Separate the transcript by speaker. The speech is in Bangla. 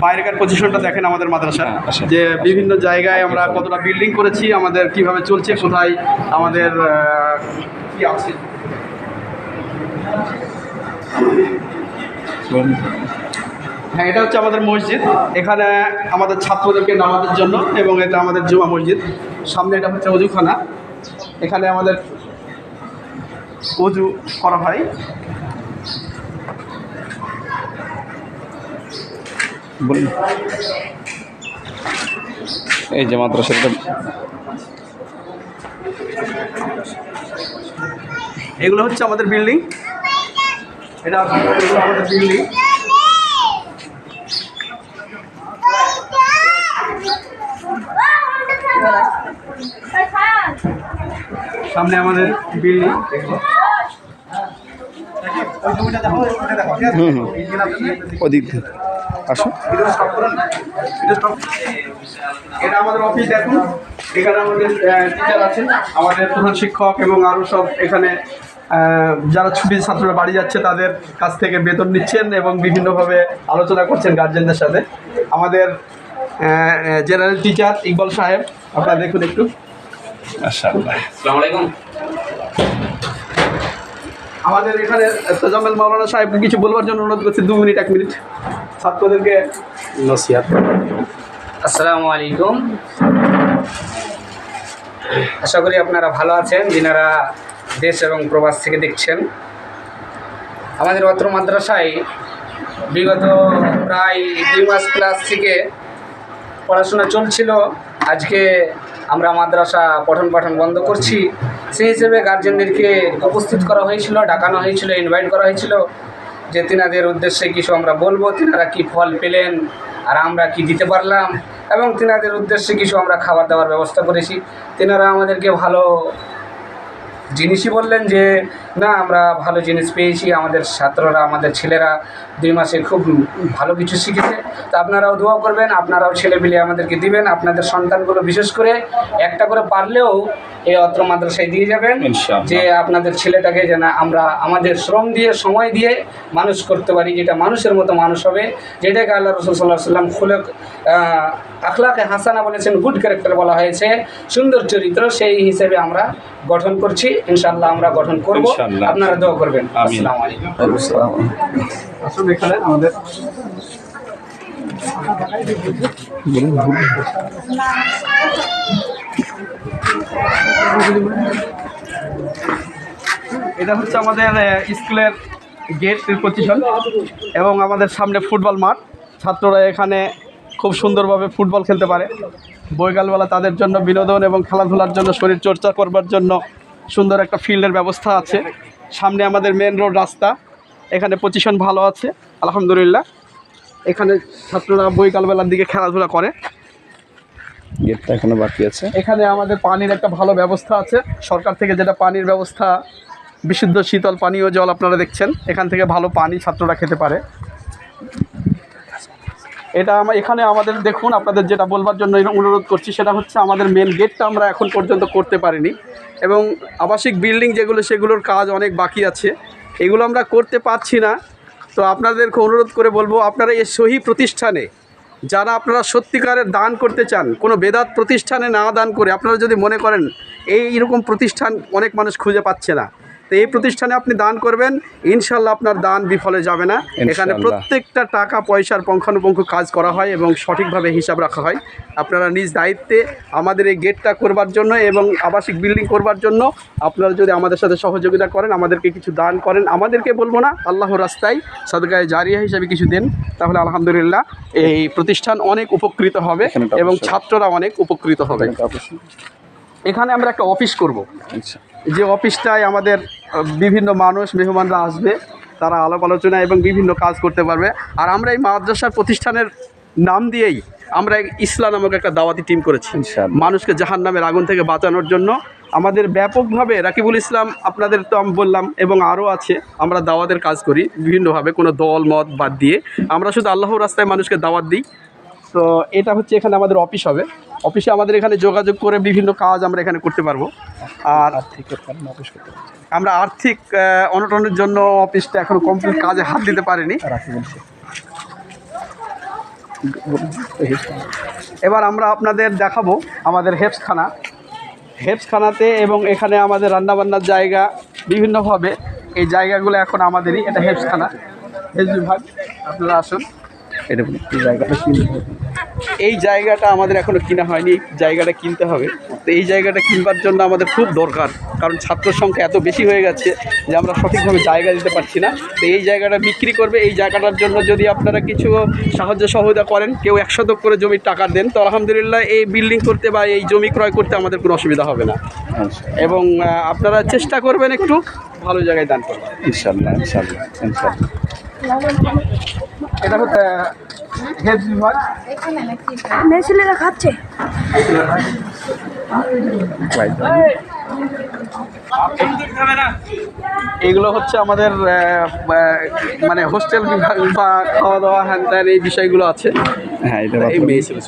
Speaker 1: বাইরেকার পজিশনটা দেখেন আমাদের মাদ্রাসার
Speaker 2: হ্যাঁ।
Speaker 1: যে বিভিন্ন জায়গায় আমরা কতটা বিল্ডিং করেছি আমাদের কীভাবে চলছে কোথায় আমাদের কি আছে? হ্যাঁ এটা হচ্ছে আমাদের মসজিদ। এখানে আমাদের ছাত্রদেরকে নামাজের জন্য এবং এটা আমাদের জুমা মসজিদ। সামনে এটা হচ্ছে অজুখানা। এখানে আমাদের অজু করা হয়।
Speaker 2: এই যে মাদ্রাসার এটা
Speaker 1: এগুলো হচ্ছে আমাদের বিল্ডিং। এটা আমাদের বিল্ডিং। সামনে আমাদের বিল্ডিং।
Speaker 2: ওদিক দিয়ে। আসো
Speaker 1: এটা আমাদের অফিস দেখুন। এখানে আমাদের টিচার আছেন আমাদের প্রধান শিক্ষক এবং আরও সব এখানে যারা ছুটির ছাত্ররা বাড়ি যাচ্ছে তাদের কাছ থেকে বেতন নিচ্ছেন এবং বিভিন্নভাবে আলোচনা করছেন গার্জেনদের সাথে। আমাদের জেনারেল টিচার ইকবাল সাহেব আপনারা দেখুন একটু।
Speaker 2: মাশাআল্লাহ।
Speaker 3: আসসালামু আলাইকুম।
Speaker 1: আমাদের এখানে তোজাম্মেল মাওলানা সাহেবকে কিছু বলবার জন্য অনুরোধ করছি দু মিনিট এক মিনিট। ছাত্রদেরকে নসিহাত
Speaker 3: আসসালামু আলাইকুম। আশা করি আপনারা ভালো আছেন, যিনারা দেশ এবং প্রবাস থেকে দেখছেন। আমাদের অত্র মাদ্রাসায় বিগত প্রায় দুই মাস ক্লাস থেকে পড়াশোনা চলছিল। আজকে আমরা মাদ্রাসা পঠন পাঠন বন্ধ করছি। সেই হিসেবে গার্জেনদেরকে উপস্থিত করা হয়েছিল, ডাকানো হয়েছিল ইনভাইট করা হয়েছিল। যে তিনাদের উদ্দেশ্যে কিছু আমরা বলব, তিনারা কি ফল পেলেন, আর আমরা কি দিতে পারলাম, এবং তিনাদের উদ্দেশ্যে কিছু আমরা খাবার দাবার ব্যবস্থা করেছি। তিনারা আমাদেরকে ভালো জিনিসই বললেন যে না আমরা ভালো জিনিস পেয়েছি আমাদের ছাত্ররা আমাদের ছেলেরা দুই মাসে খুব ভালো কিছু শিখেছে। তো আপনারাও দোয়া করবেন আপনারাও ছেলে মিলে আমাদেরকে দিবেন আপনাদের সন্তানগুলো বিশেষ করে একটা করে পারলেও এই অত্র মাদ্রাসায় দিয়ে যাবেন যে আপনাদের ছেলেটাকে যেন আমরা আমাদের শ্রম দিয়ে সময় দিয়ে মানুষ করতে পারি যেটা মানুষের মতো মানুষ হবে যেটাকে আল্লাহ রসুল সাল্লাহ সাল্লাম খুলে আখলাকে হাসানা বলেছেন গুড ক্যারেক্টার বলা হয়েছে। সুন্দর চরিত্র সেই হিসেবে আমরা গঠন করছি। ইনশাল্লাহ আমরা গঠন করব। আপনারা দোয়া করবেন।
Speaker 2: আমিন।
Speaker 3: আসসালামু আলাইকুম।
Speaker 1: এখানে আমাদের এটা হচ্ছে আমাদের স্কুলের গেট পজিশন এবং আমাদের সামনে ফুটবল মাঠ। ছাত্ররা এখানে খুব সুন্দরভাবে ফুটবল খেলতে পারে। বৈকালবেলা তাদের জন্য বিনোদন এবং খেলাধুলার জন্য শরীর চর্চা করবার জন্য সুন্দর একটা ফিল্ডের ব্যবস্থা আছে। সামনে আমাদের মেন রোড রাস্তা। এখানে পজিশন ভালো আছে আলহামদুলিল্লাহ। এখানে ছাত্ররা বৈকালবেলার দিকে খেলাধুলা করে।
Speaker 2: গেটটা এখনও বাকি আছে।
Speaker 1: এখানে আমাদের পানির একটা ভালো ব্যবস্থা আছে। সরকার থেকে যেটা পানির ব্যবস্থা বিশুদ্ধ শীতল পানীয় জল আপনারা দেখছেন। এখান থেকে ভালো পানি ছাত্ররা খেতে পারে। এটা আমার এখানে আমাদের দেখুন, আপনাদের যেটা বলবার জন্য অনুরোধ করছি, সেটা হচ্ছে আমাদের মেন গেটটা আমরা এখন পর্যন্ত করতে পারিনি। এবং আবাসিক বিল্ডিং যেগুলো, সেগুলোর কাজ অনেক বাকি আছে। এগুলো আমরা করতে পারছি না। তো আপনাদেরকে অনুরোধ করে বলব, আপনারা এই সহি প্রতিষ্ঠানে, যারা আপনারা সত্যিকারের দান করতে চান, কোনো বেদাত প্রতিষ্ঠানে না দান করে, আপনারা যদি মনে করেন, এই এরকম প্রতিষ্ঠান অনেক মানুষ খুঁজে পাচ্ছে না। তো এই প্রতিষ্ঠানে আপনি দান করবেন ইনশাল্লাহ আপনার দান বিফলে যাবে না। এখানে প্রত্যেকটা টাকা পয়সার পঙ্খানুপঙ্খ কাজ করা হয় এবং সঠিকভাবে হিসাব রাখা হয়। আপনারা নিজ দায়িত্বে আমাদের এই গেটটা করবার জন্য এবং আবাসিক বিল্ডিং করবার জন্য আপনারা যদি আমাদের সাথে সহযোগিতা করেন আমাদেরকে কিছু দান করেন আমাদেরকে বলব না আল্লাহ রাস্তায় সাদগায়ে জারিয়া হিসাবে কিছু দেন তাহলে আলহামদুলিল্লাহ এই প্রতিষ্ঠান অনেক উপকৃত হবে এবং ছাত্ররা অনেক উপকৃত হবে। এখানে আমরা একটা অফিস করব।
Speaker 2: আচ্ছা।
Speaker 1: যে অফিসটায় আমাদের বিভিন্ন মানুষ মেহমানরা আসবে তারা আলাপ আলোচনা এবং বিভিন্ন কাজ করতে পারবে। আর আমরা এই মাদ্রাসার প্রতিষ্ঠানের নাম দিয়েই আমরা ইসলাম নামক একটা দাওয়াতি টিম করেছি। মানুষকে জাহান নামের আগুন থেকে বাঁচানোর জন্য। আমাদের ব্যাপকভাবে রাকিবুল ইসলাম আপনাদের তো আমি বললাম এবং আরও আছে আমরা দাওয়াতের কাজ করি। বিভিন্নভাবে কোনো দল মত বাদ দিয়ে। আমরা শুধু আল্লাহর রাস্তায় মানুষকে দাওয়াত দিই। তো এটা হচ্ছে এখানে আমাদের অফিস হবে। অফিসে আমাদের এখানে যোগাযোগ করে বিভিন্ন কাজ আমরা এখানে করতে পারব। আর আমরা আর্থিক অনটনের জন্য অফিসটা এখন কমপ্লিট কাজে হাত দিতে পারিনি। এবার আমরা আপনাদের দেখাবো আমাদের হেফসখানা হেফসখানাতে এবং এখানে আমাদের রান্নাবান্নার জায়গা বিভিন্নভাবে। এই জায়গাগুলো এখন আমাদেরই, এটা হেফসখানা হেফস বিভাগ আপনারা আসুন।
Speaker 2: এটা জায়গাটা।
Speaker 1: এই জায়গাটা আমাদের এখনও কিনা হয়নি জায়গাটা কিনতে হবে। তো এই জায়গাটা কিনবার জন্য আমাদের খুব দরকার কারণ ছাত্র সংখ্যা এত বেশি হয়ে গেছে যে আমরা সঠিকভাবে জায়গা দিতে পারছি না। তো এই জায়গাটা বিক্রি করবে এই জায়গাটার জন্য যদি আপনারা কিছু সাহায্য সহযোগিতা করেন কেউ একশো করে জমির টাকা দেন তো আলহামদুলিল্লাহ এই বিল্ডিং করতে বা এই জমি ক্রয় করতে আমাদের কোনো অসুবিধা হবে না। এবং আপনারা চেষ্টা করবেন একটু ভালো জায়গায় দান করবেন।
Speaker 2: ইনশাল্লাহ ইনশাল্লাহ ইনশাল্লাহ
Speaker 1: এটা হচ্ছে
Speaker 4: খাচ্ছে।
Speaker 1: এগুলো হচ্ছে আমাদের মানে হোস্টেল বিভাগ বা খাওয়া দাওয়া হ্যান এই বিষয়গুলো আছে।
Speaker 2: হ্যাঁ এটা
Speaker 1: মেয়ে ছেলে।